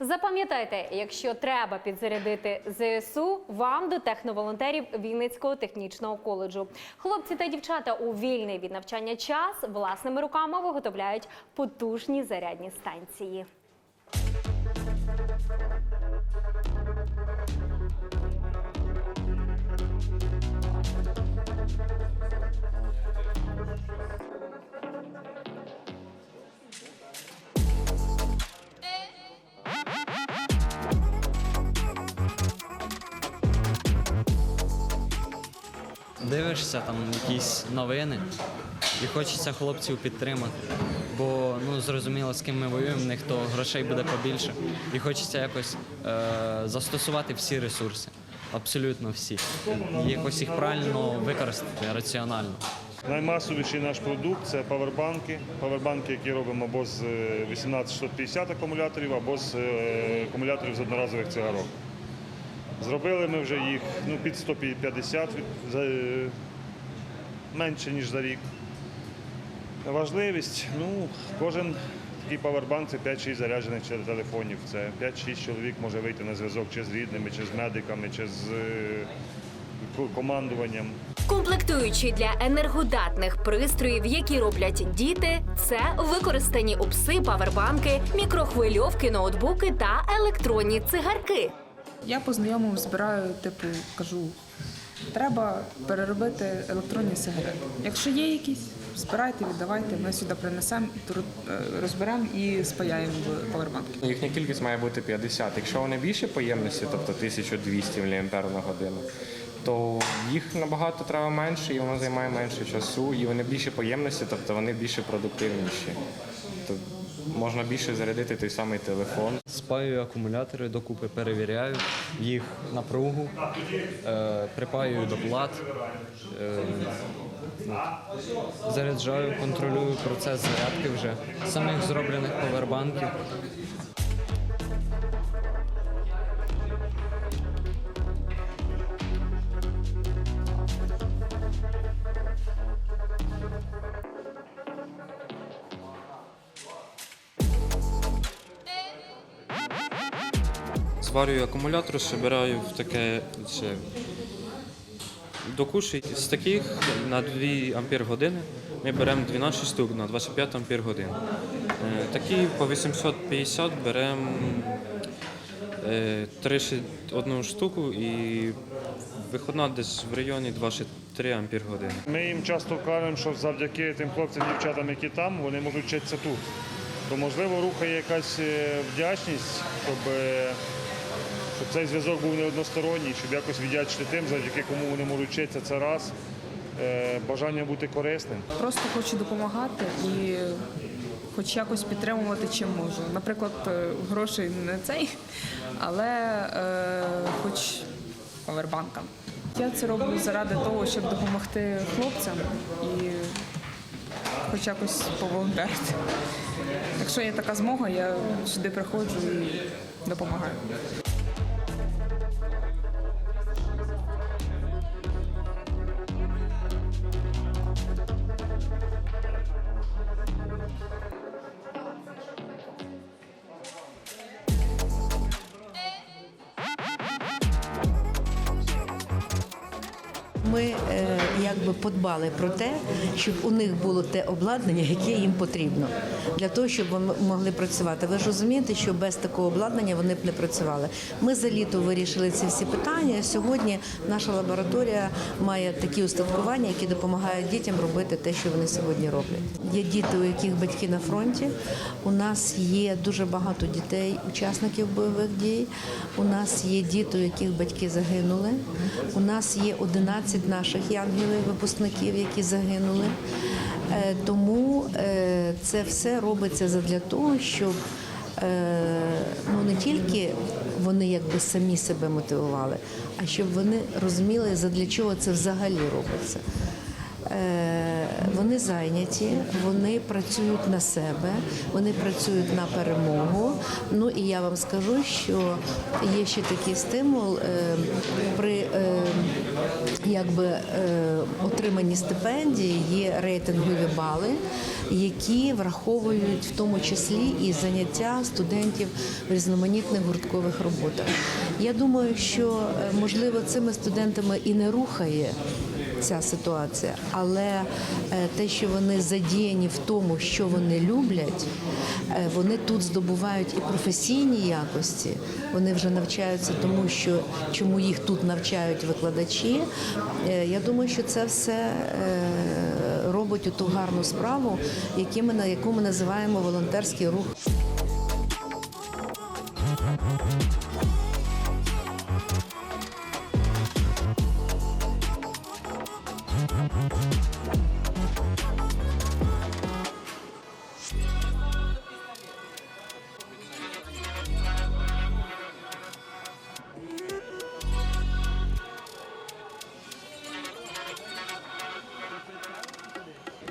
Запам'ятайте, якщо треба підзарядити ЗСУ, вам до техноволонтерів Вінницького технічного коледжу. Хлопці та дівчата у вільний від навчання час власними руками виготовляють потужні зарядні станції. Дивишся там якісь новини і хочеться хлопців підтримати. Бо ну зрозуміло, з ким ми воюємо, в них то грошей буде побільше. І хочеться якось е, застосувати всі ресурси, абсолютно всі. І якось їх правильно використати раціонально. Наймасовіший наш продукт це павербанки. Павербанки, які робимо або з е, 18650 акумуляторів, або з е, акумуляторів з одноразових цигарок. Зробили ми вже їх ну, під 150 від- за, е, менше, ніж за рік. Важливість, ну, кожен такий павербанк це 5-6 заряджених телефонів. Це 5-6 чоловік може вийти на зв'язок чи з рідними, чи з медиками, чи з е, командуванням. Комплектуючі для енергодатних пристроїв, які роблять діти, це використані упси, павербанки, мікрохвильовки, ноутбуки та електронні цигарки. Я по знайомим збираю, типу, кажу, треба переробити електронні сигарети. Якщо є якісь, збирайте, віддавайте, ми сюди принесемо, е, розберемо і спаяємо в павербанки. Їхня кількість має бути 50. Якщо вони більше по ємності, тобто 1200 мА на годину, то їх набагато треба менше, і воно займає менше часу, і вони більше по ємності, тобто вони більше продуктивніші. Можна більше зарядити той самий телефон. Спаюю акумулятори докупи, перевіряю їх напругу, е, припаюю до плат, е, заряджаю, контролюю процес зарядки вже самих зроблених повербанків. Зварюю акумулятор, собираю в таке це, до. З таких на 2 ампер години ми беремо 12 штук на 25 ампер годин. Е, Такі по 850 беремо е, 31 штуку і виходна десь в районі 23 ампер години. Ми їм часто кажемо, що завдяки тим хлопцям, дівчатам, які там, вони можуть вчитися тут. То можливо рухає якась е, вдячність, щоб, щоб цей зв'язок був не односторонній, щоб якось віддячити тим, завдяки кому вони можуть вчитися. Це раз. Е, Бажання бути корисним. Просто хочу допомагати і хоч якось підтримувати чим можу. Наприклад, е, грошей не цей, але е, хоч павербанкам. Я це роблю заради того, щоб допомогти хлопцям і хоч якось поволонтерити. Якщо є така змога, я сюди приходжу і допомагаю. Ми е, якби подбали про те, щоб у них було те обладнання, яке їм потрібно, для того, щоб вони могли працювати. Ви ж розумієте, що без такого обладнання вони б не працювали. Ми за літо вирішили ці всі питання. Сьогодні наша лабораторія має такі устаткування, які допомагають дітям робити те, що вони сьогодні роблять. Є діти, у яких батьки на фронті. У нас є дуже багато дітей, учасників бойових дій. У нас є діти, у яких батьки загинули. У нас є 11 наших янголів, випускників, які загинули. Е, Тому е, це все робиться задля того, щоб е, ну не тільки вони якби самі себе мотивували, а щоб вони розуміли, задля чого це взагалі робиться. Е, Вони зайняті, вони працюють на себе, вони працюють на перемогу. Ну і я вам скажу, що є ще такий стимул е, при е, якби отриманні стипендії, є рейтингові бали, які враховують в тому числі і заняття студентів в різноманітних гурткових роботах. Я думаю, що можливо цими студентами і не рухає ця ситуація, але е, те, що вони задіяні в тому, що вони люблять, е, вони тут здобувають і професійні якості. Вони вже навчаються тому, що чому їх тут навчають викладачі. Е, Я думаю, що це все робить ту гарну справу, яку ми називаємо волонтерський рух.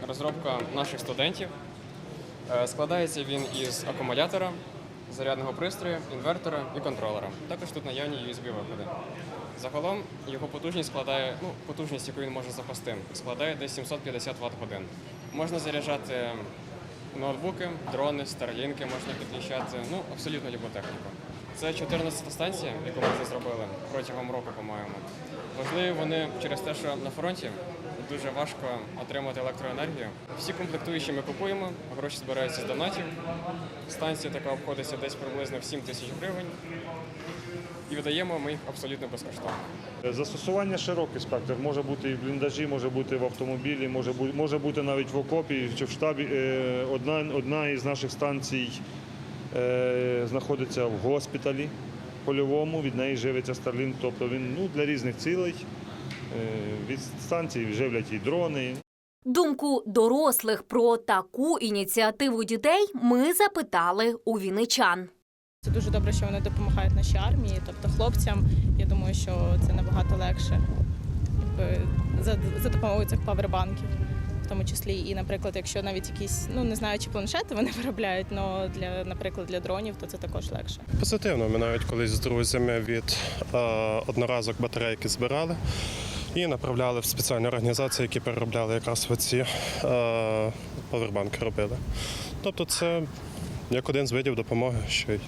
Розробка наших студентів. Е, Складається він із акумулятора, зарядного пристрою, інвертора і контролера. Також тут наявні USB-виходи. Загалом його потужність складає, ну, потужність, яку він може запасти, складає десь 750 Вт годин. Можна заряджати ноутбуки, дрони, старлінки можна підключати, ну, абсолютно любу техніку. Це 14 станція, яку ми вже зробили протягом року, по-моєму. Важливі вони через те, що на фронті дуже важко отримати електроенергію. Всі комплектуючі ми купуємо, гроші збираються з донатів. Станція така обходиться десь приблизно в 7 тисяч гривень. І видаємо ми їх абсолютно безкоштовно. Застосування широкий спектр. Може бути і в бліндажі, може бути в автомобілі, може бути, може бути навіть в окопі чи в штабі. Е, Одна, одна із наших станцій е, знаходиться в госпіталі польовому, від неї живиться Starlink, тобто він ну, для різних цілей. Е, Від станції живлять і дрони, Думку дорослих про таку ініціативу дітей ми запитали у вінничан. Це дуже добре, що вони допомагають нашій армії, тобто хлопцям. Я думаю, що це набагато легше за, за допомогою цих павербанків. В тому числі, і, наприклад, якщо навіть якісь, ну не знаю, чи планшети вони виробляють, але для, наприклад, для дронів, то це також легше. Позитивно. Ми навіть колись з друзями від е, одноразок батарейки збирали і направляли в спеціальні організації, які переробляли якраз оці е, павербанки робили. Тобто це як один з видів допомоги, що й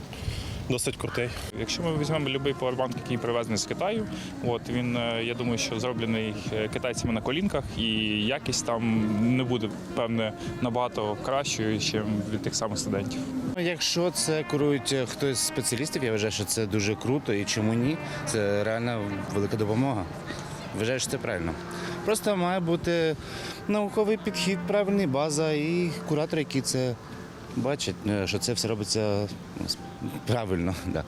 досить крутий. Якщо ми візьмемо будь-який павербанк, який привезений з Китаю, от він, е, я думаю, що зроблений е, китайцями на колінках, і якість там не буде, певне, набагато кращою, ніж від тих самих студентів. Якщо це керують е, хтось з спеціалістів, я вважаю, що це дуже круто і чому ні? Це реально велика допомога. Вважаю, що це правильно. Просто має бути науковий підхід, правильний база і куратор, який це бачить, е, що це все робиться ну, правильно. Да.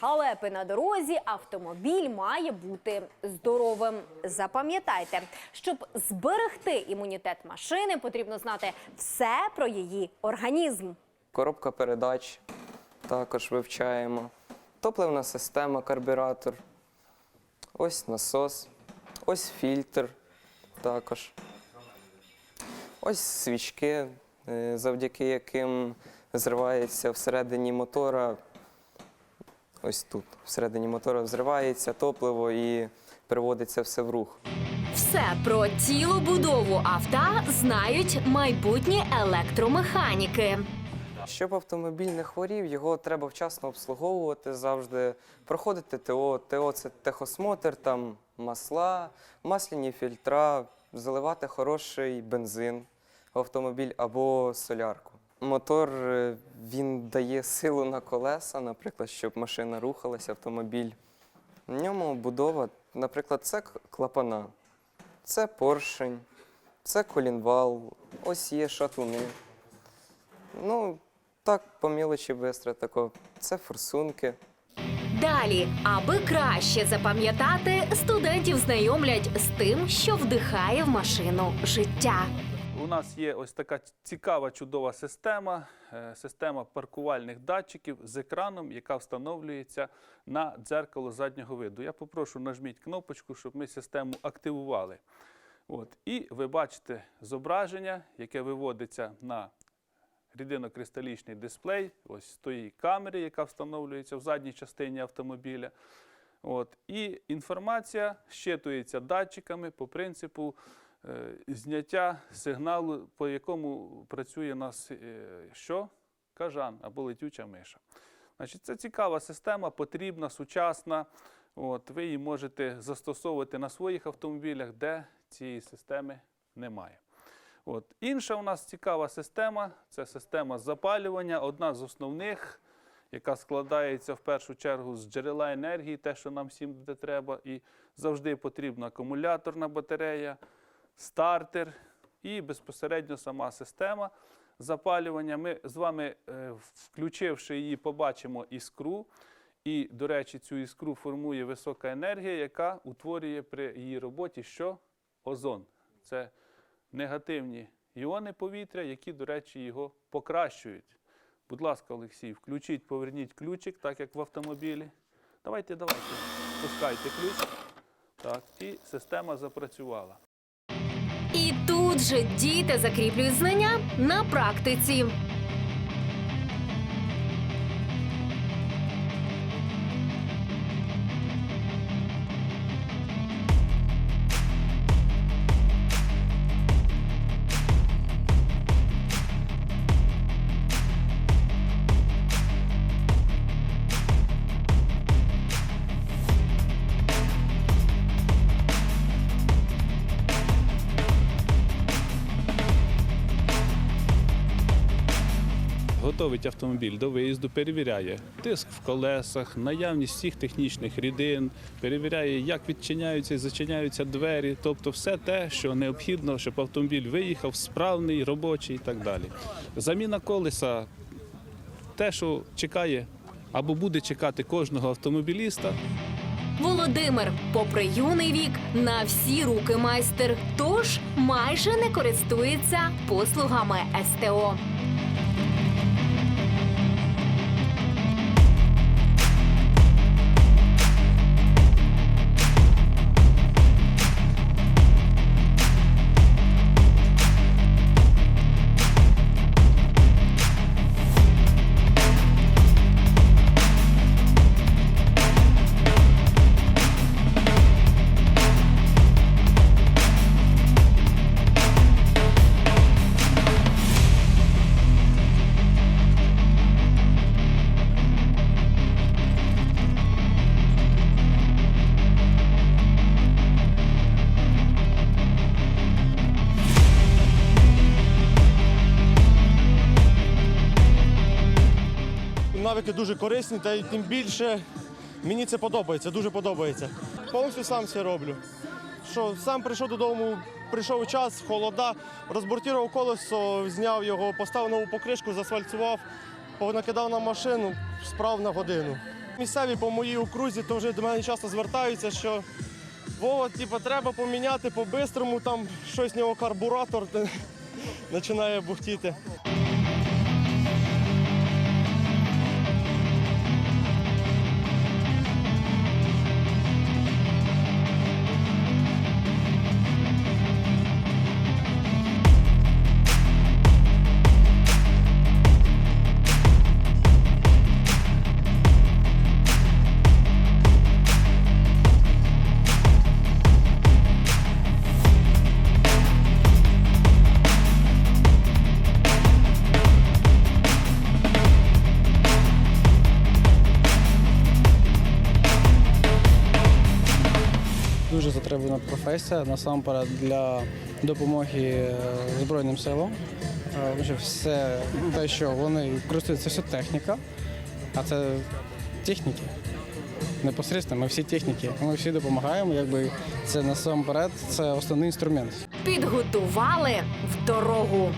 Халепи на дорозі, автомобіль має бути здоровим. Запам'ятайте, щоб зберегти імунітет машини, потрібно знати все про її організм. Коробка передач також вивчаємо. Топливна система, карбюратор. Ось насос, ось фільтр також. Ось свічки, е, завдяки яким зривається всередині мотора. Ось тут, всередині мотора взривається топливо і приводиться все в рух. Все про тілобудову авто знають майбутні електромеханіки. Щоб автомобіль не хворів, його треба вчасно обслуговувати завжди, проходити ТО. ТО це техосмотр, там масла, масляні фільтра, заливати хороший бензин в автомобіль або солярку. Мотор е, він дає силу на колеса, наприклад, щоб машина рухалася, автомобіль. В ньому будова, наприклад, це клапана, це поршень, це колінвал, ось є шатуни. Ну, так, по мілочі бистро тако. Це форсунки. Далі, аби краще запам'ятати, студентів знайомлять з тим, що вдихає в машину життя. Нас є ось така цікава, чудова система, е, система паркувальних датчиків з екраном, яка встановлюється на дзеркало заднього виду. Я попрошу нажміть кнопочку, щоб ми систему активували. От. І ви бачите зображення, яке виводиться на рідинокристалічний дисплей, ось тої камери, яка встановлюється в задній частині автомобіля. От. І інформація щитується датчиками по принципу зняття сигналу, по якому працює нас е, що? Кажан або летюча миша. Значить, це цікава система, потрібна, сучасна. От, ви її можете застосовувати на своїх автомобілях, де цієї системи немає. От. Інша у нас цікава система це система запалювання, одна з основних, яка складається в першу чергу з джерела енергії, те, що нам всім буде треба, і завжди потрібна акумуляторна батарея, стартер і безпосередньо сама система запалювання. Ми з вами, е, включивши її, побачимо іскру. І, до речі, цю іскру формує висока енергія, яка утворює при її роботі що? Озон. Це негативні іони повітря, які, до речі, його покращують. Будь ласка, Олексій, включіть, поверніть ключик, так як в автомобілі. Давайте, давайте. Пускайте ключ. Так, і система запрацювала. І діти закріплюють знання на практиці. Готовить автомобіль до виїзду, перевіряє тиск в колесах, наявність всіх технічних рідин, перевіряє, як відчиняються і зачиняються двері, тобто все те, що необхідно, щоб автомобіль виїхав справний, робочий і так далі. Заміна колеса те, що чекає або буде чекати кожного автомобіліста. Володимир, попри юний вік, на всі руки майстер, тож майже не користується послугами СТО. Дуже корисні, та й тим більше мені це подобається, дуже подобається. Повністю сам все роблю. Що сам прийшов додому, прийшов час, холода, розбортував колесо, зняв його, поставив нову покришку, засвальцював, понакидав на машину, справ на годину. Місцеві по моїй окрузі то вже до мене часто звертаються, що Вова, типу, треба поміняти по-бистрому, там щось в нього карбуратор починає бухтіти. Дуже затребувана професія насамперед для допомоги е, Збройним силам. Е, Все те, що вони користуються, все техніка, а це техніки. Непосередньо ми всі техніки, ми всі допомагаємо. Якби це насамперед це основний інструмент. Підготували в дорогу.